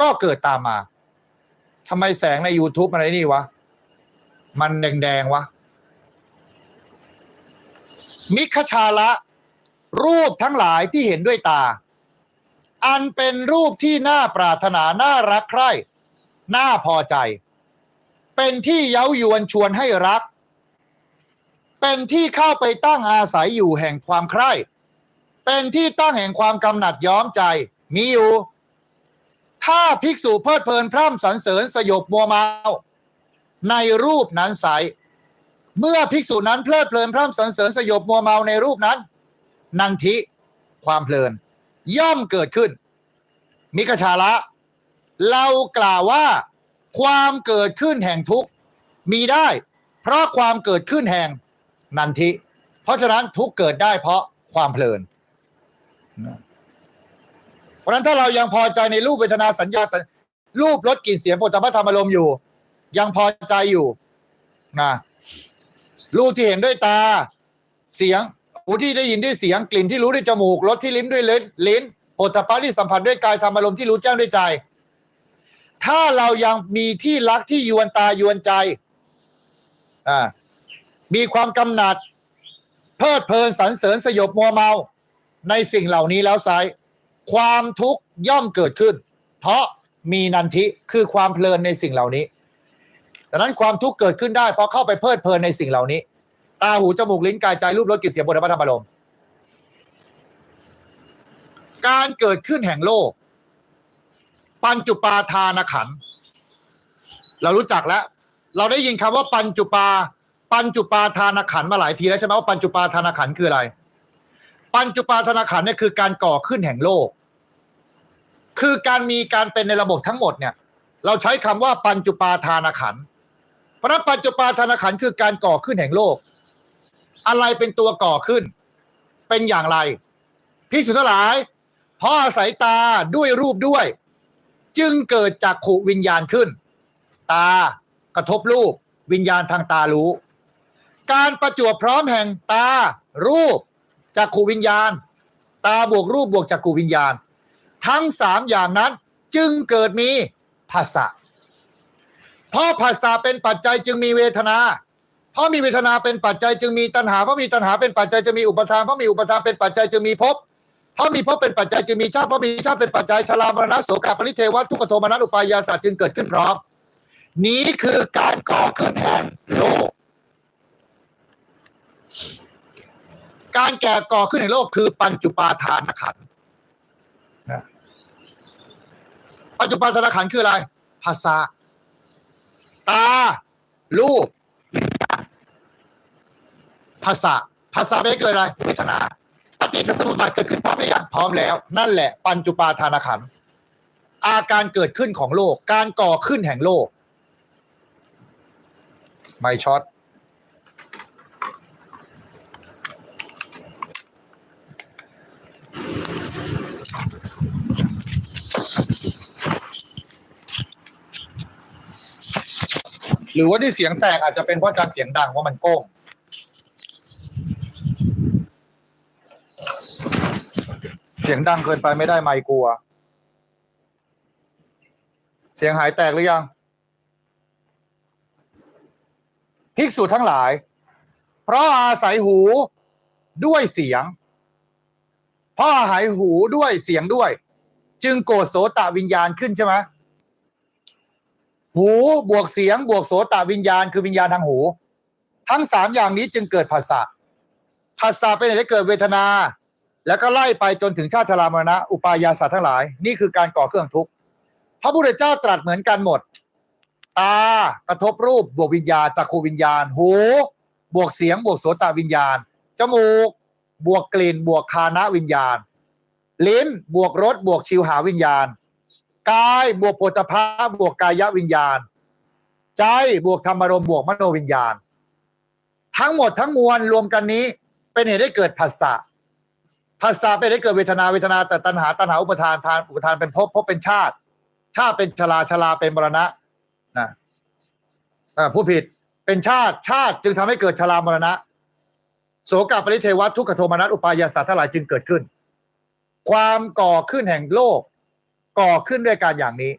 ก็เกิดตามมาทำไมแสงใน YouTube มันอะไรนี่วะ มันแดงๆวะ มิคชาละ รูปทั้งหลายที่เห็นด้วยตา อันเป็นรูปที่น่าปรารถนา น่ารักใคร่น่าพอใจ เป็นที่เย้ายวนชวนให้รัก เป็นที่เข้าไปตั้งอาศัยอยู่แห่งความใคร่ เป็นที่ตั้งแห่งความกำหนัดย้อมใจ มีอยู่ ถ้าภิกษุเพลิดเพลินพร่ำสรรเสริญสยบมัวเมา ในรูปนั้นใส เมื่อภิกษุนั้นเพลิดเพลินพร่ำสรรเสริญสยบมัวเมาในรูปนั้น นันทิความเพลิน ย่อมเกิดขึ้น มิกชาละ เรากล่าวว่าความเกิดขึ้นแห่งทุกข์มีได้ เพราะความเกิดขึ้นแห่งนันทิ เพราะฉะนั้นทุกเกิดได้เพราะความเพลิน ราะฉะนั้นถ้าเรายังพอใจในรูปเวทนาสัญญาสัญรูปรสกลิ่นเสียงผลิตภัณฑ์ธรรมอารมณ์อยู่ ยังพอใจอยู่นะรูปที่เห็นด้วยตาเสียงหูที่ได้ยินด้วยเสียงกลิ่นที่รู้ด้วยจมูกรสที่ลิ้มด้วยลิ้นลิ้นผลิตภัณฑ์ที่สัมผัสด้วยกายธรรมอารมณ์ที่รู้แจ้งด้วยใจ ถ้าเรายังมีที่รักที่ยวนตายวนใจอ่ามีความกำหนัด เพลิดเพลินสรรเสริญสยบมัวเมา ในสิ่งเหล่านี้แล้วไซร้ ความทุกข์ย่อมเกิดขึ้น เพราะมีนันทิคือความเพลินในสิ่งเหล่านี้ดังนั้นความทุกข์เกิดขึ้นได้เพราะเข้าไปเพลิดเพลินในสิ่งเหล่านี้ ตาหูจมูกลิ้นกายใจรูปรสกลิ่นเสียงบทธรรมอารมณ์การเกิดขึ้นแห่งโลก ปัญจุปาทานขัน เรารู้จักแล้ว เราได้ยินคำว่าปัญจุปา ปัญจุปาทานขันมาหลายทีแล้วใช่ไหมว่าปัญจุปาทานขันคืออะไร ปัญจุปาทานขันเนี่ยคือการก่อขึ้นแห่งโลก คือการมีการเป็นในระบบทั้งหมดเนี่ย เราใช้คำว่าปัญจุปาทานขันเพราะปันปัญจุปาทานขันคือการก่อขึ้นแห่งโลก อะไรเป็นตัวก่อขึ้น เป็นอย่างไรพิสุทั้งหลายเพราะอาศัยตาด้วยรูปด้วย จึงเกิดจากขูวิญญาณขึ้น ตากระทบรูป วิญญาณทางตารู้ การประจวบพร้อมแห่งตา รูปจากขูวิญญาณ ตาบวกรูปบวกจากขูวิญญาณ ทั้งสามอย่างนั้นจึงเกิดมีภาษาเพราะภาษาเป็นปัจจัยจึงมีเวทนา เพราะมีเวทนาเป็นปัจจัยจึงมีตัณหา เพราะมีตัณหาเป็นปัจจัยจึงมีอุปทาน เพราะมีอุปทานเป็นปัจจัยจึงมีภพ เพราะมีภพเป็นปัจจัยจึงมีชาติ เพราะมีชาติเป็นปัจจัยชรามรณะโสกาปริเทวะทุกขโทมนัสอุปายาสัตจึงเกิดขึ้นพร้อม นี้คือการก่อขึ้นแห่งโลก การแก่ก่อขึ้นในโลกคือปัญจุปาทานขันธนะ ปัญจุปาทานขันธ์คืออะไร ภาษา ตา รูป ภาษา ภาษาไม่เกิดอะไรเวทนาปฏิจจสมุปบาทเกิดขึ้นพร้อมหรือยังพร้อมแล้ว นั่นแหละ ปัญจุปาทานขันอาการเกิดขึ้นของโลก การก่อขึ้นแห่งโลก ไม่ช็อต หรือว่าที่เสียงแตกอาจจะเป็นเพราะการเสียงดังว่ามันโก้งเสียงดังเกินไปไม่ได้ไม่กลัว เสียงหายแตกหรือยังภิกษุทั้งหลาย เพราะอาศัยหูด้วยเสียง เพราะอาศัยหูด้วยเสียงด้วย จึงโกรธโสตะวิญญาณขึ้นใช่ไหม หูบวกเสียง บวกโสตวิญญาณ คือวิญญาณทางหู ทั้งสามอย่างนี้จึงเกิดภาษาภาษาเป็นเหตุให้เกิดเวทนา แล้วก็ไล่ไปจนถึงชาติชรามรณะ อุปายาสัตว์ทั้งหลาย นี่คือการก่อเครื่องทุกข์พระพุทธเจ้าตรัสเหมือนกันหมด ตากระทบรูปบวกวิญญาณจักขูวิญญาณ หูบวกเสียง บวกโสตวิญญาณ จมูก บวกกลิ่น บวกคานะวิญญาณ ลิ้นบวกรสบวกชิวหาวิญญาณ กายบวกโพธพะบวกกายวิญญาณ ใจบวกธรรมารมณ์บวกมโนวิญญาณ ทั้งหมดทั้งมวลรวมกันนี้ เป็นเหตุให้เกิดภาษาภาษาเป็นเหตุให้เกิดเวทนาเวทนาแต่ตัณหาตัณหาอุปทานทานอุปทานเป็นภพภพเป็นชาติ ชาติเป็นชราชราเป็นมรณะนะผู้ผิดเป็นชาติชาติจึงทำให้เกิดชรามรณะ โสกปริเทวะทุกขโทมนัสอุปายาสัตว์ทั้งหลายจึงเกิดขึ้น ความก่อขึ้นแห่งโลก ก่อขึ้นด้วยการอย่างนี้